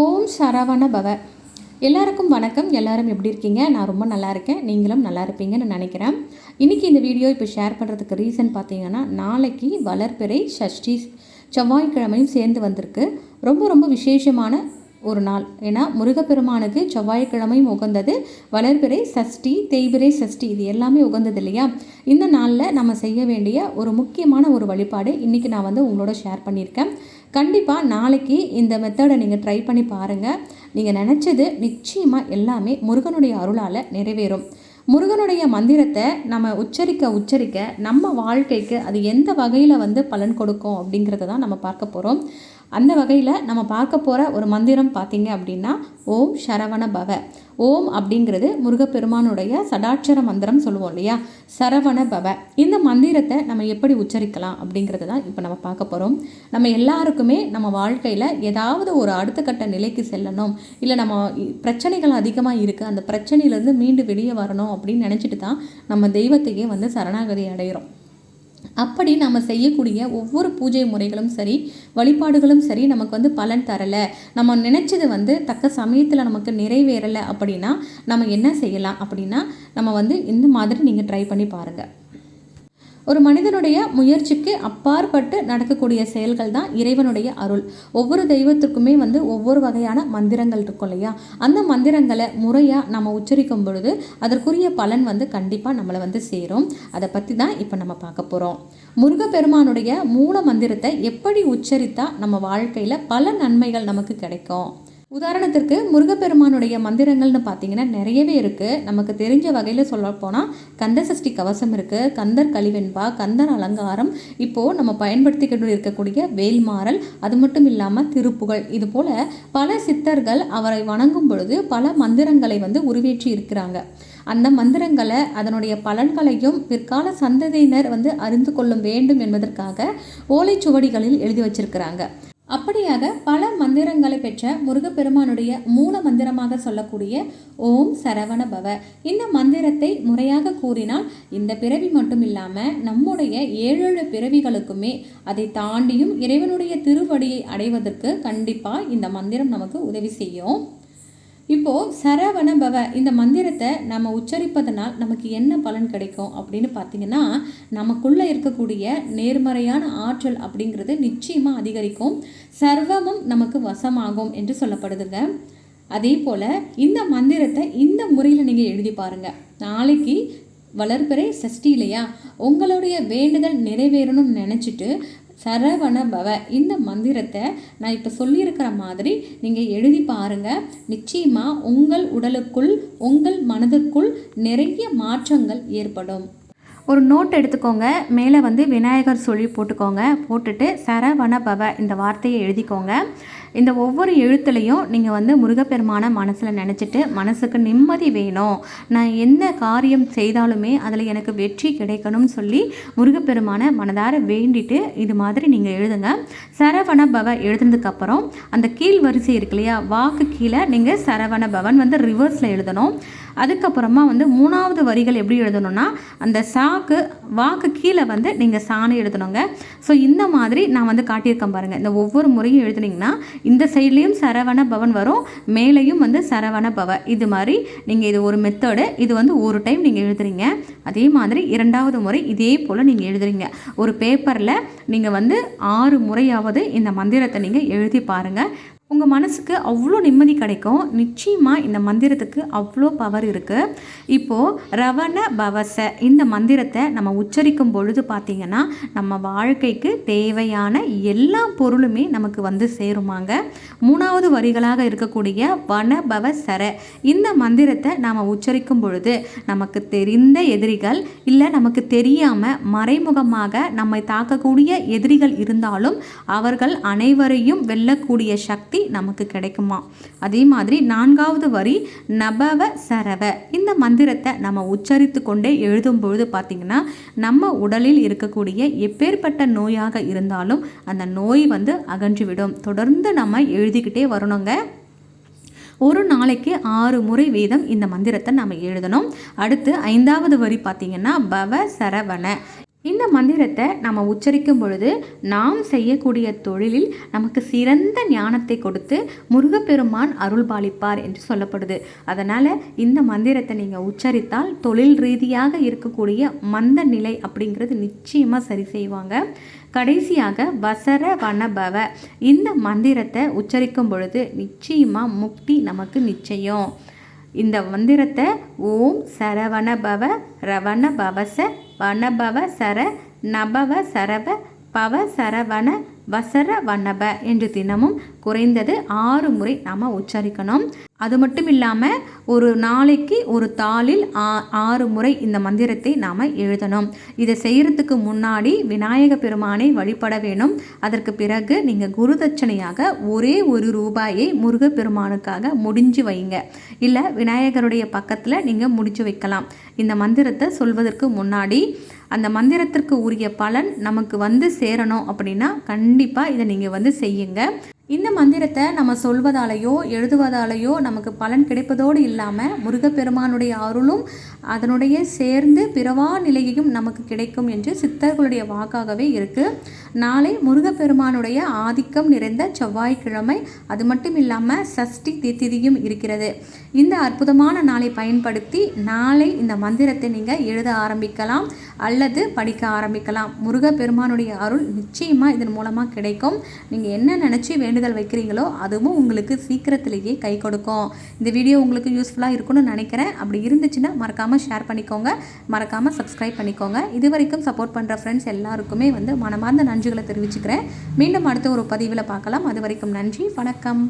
ஓம் சரவண பவ. எல்லாருக்கும் வணக்கம். எல்லாரும் எப்படி இருக்கீங்க? நான் ரொம்ப நல்லா இருக்கேன். நீங்களும் நல்லா இருப்பீங்கன்னு நினைக்கிறேன். இன்றைக்கி இந்த வீடியோ இப்போ ஷேர் பண்ணுறதுக்கு ரீசன் பார்த்தீங்கன்னா நாளைக்கு வளர்பிறை சஷ்டி செவ்வாய்க்கிழமையும் சேர்ந்து வந்திருக்கு. ரொம்ப ரொம்ப விசேஷமான ஒரு நாள். ஏன்னா முருகப்பெருமானுக்கு செவ்வாய்க்கிழமையும் உகந்தது வளர்பிறை சஷ்டி தேய்பிறை சஷ்டி இது எல்லாமே உகந்தது இல்லையா? இந்த நாளில் நம்ம செய்ய வேண்டிய ஒரு முக்கியமான ஒரு வழிபாடு இன்றைக்கி நான் வந்து உங்களோட ஷேர் பண்ணியிருக்கேன். கண்டிப்பாக நாளைக்கு இந்த மெத்தடை நீங்கள் ட்ரை பண்ணி பாருங்கள் நீங்கள் நினச்சது நிச்சயமாக எல்லாமே முருகனுடைய அருளால் நிறைவேறும். முருகனுடைய மந்திரத்தை நம்ம உச்சரிக்க உச்சரிக்க நம்ம வாழ்க்கைக்கு அது எந்த வகையில் வந்து பலன் கொடுக்கும் அப்படிங்கிறத தான் நம்ம பார்க்க போகிறோம் அந்த வகையில் நம்ம பார்க்க போகிற ஒரு மந்திரம் பார்த்திங்க அப்படின்னா ஓம் சரவண பவ. ஓம் அப்படிங்கிறது முருகப்பெருமானுடைய சடாட்சர மந்திரம் சொல்லுவோம் இல்லையா? சரவண பவ. இந்த மந்திரத்தை நம்ம எப்படி உச்சரிக்கலாம் அப்படிங்கிறது தான் இப்போ நம்ம பார்க்க போகிறோம் நம்ம எல்லாருக்குமே நம்ம வாழ்க்கையில் ஏதாவது ஒரு அடுத்த கட்ட நிலைக்கு செல்லணும். இல்லை நம்ம பிரச்சனைகள் அதிகமாக இருக்குது அந்த பிரச்சனையிலேருந்து மீண்டு வெளியே வரணும் அப்படின்னு நினச்சிட்டு தான் நம்ம தெய்வத்தையே வந்து சரணாகதி அடைகிறோம் அப்படி நம்ம செய்யக்கூடிய ஒவ்வொரு பூஜை முறைகளும் சரி வழிபாடுகளும் சரி நமக்கு வந்து பலன் தரலை. நம்ம நினச்சது வந்து தக்க சமயத்தில் நமக்கு நிறைவேறலை அப்படின்னா நம்ம என்ன செய்யலாம் அப்படின்னா நம்ம வந்து இந்த மாதிரி நீங்கள் ட்ரை பண்ணி பாருங்கள் ஒரு மனிதனுடைய முயற்சிக்கு அப்பாற்பட்டு நடக்கக்கூடிய செயல்கள் தான் இறைவனுடைய அருள். ஒவ்வொரு தெய்வத்துக்குமே வந்து ஒவ்வொரு வகையான மந்திரங்கள் இருக்கும் இல்லையா? அந்த மந்திரங்களை முறையாக நம்ம உச்சரிக்கும் பொழுது அதற்குரிய பலன் வந்து கண்டிப்பாக நம்மளை வந்து சேரும். அதை பற்றி தான் இப்போ நம்ம பார்க்க போகிறோம் முருகப்பெருமானுடைய மூல மந்திரத்தை எப்படி உச்சரித்தா நம்ம வாழ்க்கையில் பல நன்மைகள் நமக்கு கிடைக்கும்? உதாரணத்திற்கு முருகப்பெருமானுடைய மந்திரங்கள்னு பார்த்தீங்கன்னா நிறையவே இருக்குது நமக்கு தெரிஞ்ச வகையில் சொல்ல போனால் கந்த சஷ்டி கவசம் இருக்குது கந்தர் கழிவெண்பா கந்தர் அலங்காரம். இப்போது நம்ம பயன்படுத்திக்கிட்டு இருக்கக்கூடிய வேல்மாறல் அது மட்டும் இல்லாமல் திருப்புகழ். இது போல் பல சித்தர்கள் அவரை வணங்கும் பொழுது பல மந்திரங்களை வந்து உருவேற்றி இருக்கிறாங்க. அந்த மந்திரங்களை அதனுடைய பலன்களையும் பிற்கால சந்ததியினர் வந்து அறிந்து கொள்ளும் வேண்டும் என்பதற்காக ஓலைச்சுவடிகளில் எழுதி வச்சிருக்கிறாங்க. அப்படியாக பல மந்திரங்களை பெற்ற முருகப்பெருமானுடைய மூல மந்திரமாக சொல்லக்கூடிய ஓம் சரவண பவ. இந்த மந்திரத்தை முறையாக கூறினால் இந்த பிறவி மட்டும் இல்லாமல் நம்முடைய ஏழேழு பிறவிகளுக்குமே அதை தாண்டியும் இறைவனுடைய திருவடியை அடைவதற்கு கண்டிப்பாக இந்த மந்திரம் நமக்கு உதவி செய்யும். இப்போது சரவண பவ இந்த மந்திரத்தை நம்ம உச்சரிப்பதனால் நமக்கு என்ன பலன் கிடைக்கும் அப்படின்னு பார்த்தீங்கன்னா நமக்குள்ளே இருக்கக்கூடிய நேர்மறையான ஆற்றல் அப்படிங்கிறது நிச்சயமாக அதிகரிக்கும். சர்வமும் நமக்கு வசமாகும் என்று சொல்லப்படுதுங்க. அதே போல் இந்த மந்திரத்தை இந்த முறையில் நீங்கள் எழுதி பாருங்கள் நாளைக்கு வளர்பிறை சஷ்டி இல்லையா? உங்களுடைய வேண்டுதல் நிறைவேறணும்னு நினச்சிட்டு சரவண பவ இந்த மந்திரத்தை நான் இப்போ சொல்லியிருக்கிற மாதிரி நீங்கள் எழுதி பாருங்கள் நிச்சயமாக உங்கள் உடலுக்குள் உங்கள் மனதிற்குள் நிறைய மாற்றங்கள் ஏற்படும். ஒரு நோட் எடுத்துக்கோங்க. மேலே வந்து விநாயகர் சொல்லி போட்டுக்கோங்க. போட்டுட்டு சரவண பவ இந்த வார்த்தையை எழுதிக்கோங்க. இந்த ஒவ்வொரு எழுத்துலையும் நீங்கள் வந்து முருகப்பெருமான மனசில் நினச்சிட்டு மனசுக்கு நிம்மதி வேணும். நான் எந்த காரியம் செய்தாலுமே அதில் எனக்கு வெற்றி கிடைக்கணும்னு சொல்லி முருகப்பெருமான மனதார வேண்டிட்டு இது மாதிரி நீங்கள் எழுதுங்க. சரவண பவ எழுதுனதுக்கப்புறம் அந்த கீழ் வரிசை இருக்கு இல்லையா வாக்கு கீழே நீங்கள் சரவண பவன் வந்து ரிவர்ஸில் எழுதணும். அதுக்கப்புறமா வந்து மூணாவது வரிகள் எப்படி எழுதணும்னா அந்த சாக்கு வாக்கு கீழே வந்து நீங்கள் சாணை எழுதணுங்க. ஸோ இந்த மாதிரி நான் வந்து காட்டியிருக்கேன் பாருங்கள் இந்த ஒவ்வொரு முறையும் எழுதுனீங்கன்னா இந்த சைட்லேயும் சரவண பவன் வரும் மேலேயும் வந்து சரவண பவ. இது மாதிரி நீங்கள் இது ஒரு மெத்தடு இது வந்து ஒரு டைம் நீங்கள் எழுதுறீங்க. அதே மாதிரி இரண்டாவது முறை இதே போல் நீங்கள் எழுதுறீங்க. ஒரு பேப்பரில் நீங்கள் வந்து ஆறு முறையாவது இந்த மந்திரத்தை நீங்கள் எழுதி பாருங்கள் உங்கள் மனசுக்கு அவ்வளோ நிம்மதி கிடைக்கும். நிச்சயமாக இந்த மந்திரத்துக்கு அவ்வளோ பவர் இருக்குது இப்போது ரவண பவச இந்த மந்திரத்தை நம்ம உச்சரிக்கும் பொழுது பார்த்திங்கன்னா நம்ம வாழ்க்கைக்கு தேவையான எல்லா பொருளுமே நமக்கு வந்து சேருமாங்க. மூணாவது வரிகளாக இருக்கக்கூடிய வன பவ சர இந்த மந்திரத்தை நாம் உச்சரிக்கும் பொழுது நமக்கு தெரிந்த எதிரிகள் இல்லை நமக்கு தெரியாமல் மறைமுகமாக நம்மை தாக்கக்கூடிய எதிரிகள் இருந்தாலும் அவர்கள் அனைவரையும் வெல்லக்கூடிய சக்தி சக்தி நமக்கு கிடைக்குமா? அதே மாதிரி நான்காவது வரி நபவ சரவ இந்த மந்திரத்தை நம்ம உச்சரித்து கொண்டே எழுதும் பொழுது பார்த்திங்கன்னா நம்ம உடலில் இருக்கக்கூடிய எப்பேற்பட்ட நோயாக இருந்தாலும் அந்த நோய் வந்து அகன்றுவிடும். தொடர்ந்து நம்ம எழுதிக்கிட்டே வரணுங்க. ஒரு நாளைக்கு ஆறு முறை வீதம் இந்த மந்திரத்தை நம்ம எழுதணும். அடுத்து ஐந்தாவது வரி பார்த்திங்கன்னா பவ சரவண இந்த மந்திரத்தை நம்ம உச்சரிக்கும் பொழுது நாம் செய்யக்கூடிய தொழிலில் நமக்கு சிறந்த ஞானத்தை கொடுத்து முருகப்பெருமான் அருள் பாலிப்பார் என்று சொல்லப்படுது. அதனால் இந்த மந்திரத்தை நீங்கள் உச்சரித்தால் தொழில் ரீதியாக இருக்கக்கூடிய மந்த நிலை அப்படிங்கிறது நிச்சயமாக சரி செய்வாங்க. கடைசியாக வசர வனபவ இந்த மந்திரத்தை உச்சரிக்கும் பொழுது நிச்சயமாக முக்தி நமக்கு நிச்சயம். இந்த மந்திரத்தை ஓம் சரவணபவ ரவண பவச வனபவ சர நபவ சரவ பவ சரவண வசர வண்ணப என்று தினமும் குறைந்தது ஆறு முறை நாம் உச்சரிக்கணும். அது மட்டும் இல்லாமல் ஒரு நாளைக்கு ஒரு தாளில் ஆறு முறை இந்த மந்திரத்தை நாம் எழுதணும். இதை செய்கிறதுக்கு முன்னாடி விநாயக பெருமானை வழிபட வேணும். அதற்கு பிறகு நீங்கள் குரு தட்சணையாக ஒரே ஒரு ரூபாயை முருக பெருமானுக்காக முடிஞ்சு வைங்க. இல்லை விநாயகருடைய பக்கத்தில் நீங்கள் முடிச்சு வைக்கலாம். இந்த மந்திரத்தை சொல்வதற்கு முன்னாடி அந்த மந்திரத்திற்கு உரிய பலன் நமக்கு வந்து சேரணும் அப்படின்னா கண்டிப்பாக இதை நீங்கள் வந்து செய்யுங்க. இந்த மந்திரத்தை நம்ம சொல்வதாலேயோ எழுதுவதாலேயோ நமக்கு பலன் கிடைப்பதோடு இல்லாமல் முருகப்பெருமானுடைய அருளும் அதனுடைய சேர்ந்து பிறவா நிலையையும் நமக்கு கிடைக்கும் என்று சித்தர்களுடைய வாக்காகவே இருக்குது நாளை முருகப்பெருமானுடைய ஆதிக்கம் நிறைந்த செவ்வாய்க்கிழமை அது மட்டும் இல்லாமல் சஷ்டி திதியும் இருக்கிறது. இந்த அற்புதமான நாளை பயன்படுத்தி நாளை இந்த மந்திரத்தை நீங்கள் எழுத ஆரம்பிக்கலாம் அல்லது படிக்க ஆரம்பிக்கலாம். முருகப்பெருமானுடைய அருள் நிச்சயமாக இதன் மூலமாக கிடைக்கும். நீங்கள் என்ன நினச்சி வேண்டும் வேண்டுதல் வைக்கிறீங்களோ அதுவும் உங்களுக்கு சீக்கிரத்திலேயே கை கொடுக்கும். இந்த வீடியோ உங்களுக்கு யூஸ்ஃபுல்லாக இருக்கும்னு நினைக்கிறேன். அப்படி இருந்துச்சுன்னா மறக்காமல் ஷேர் பண்ணிக்கோங்க. மறக்காமல் சப்ஸ்கிரைப் பண்ணிக்கோங்க. இது வரைக்கும் சப்போர்ட் பண்ணுற ஃப்ரெண்ட்ஸ் எல்லாருக்குமே வந்து மனமார்ந்த நன்றிகளை தெரிவிச்சுக்கிறேன். மீண்டும் அடுத்த ஒரு பதிவில் பார்க்கலாம். அது வரைக்கும் நன்றி. வணக்கம்.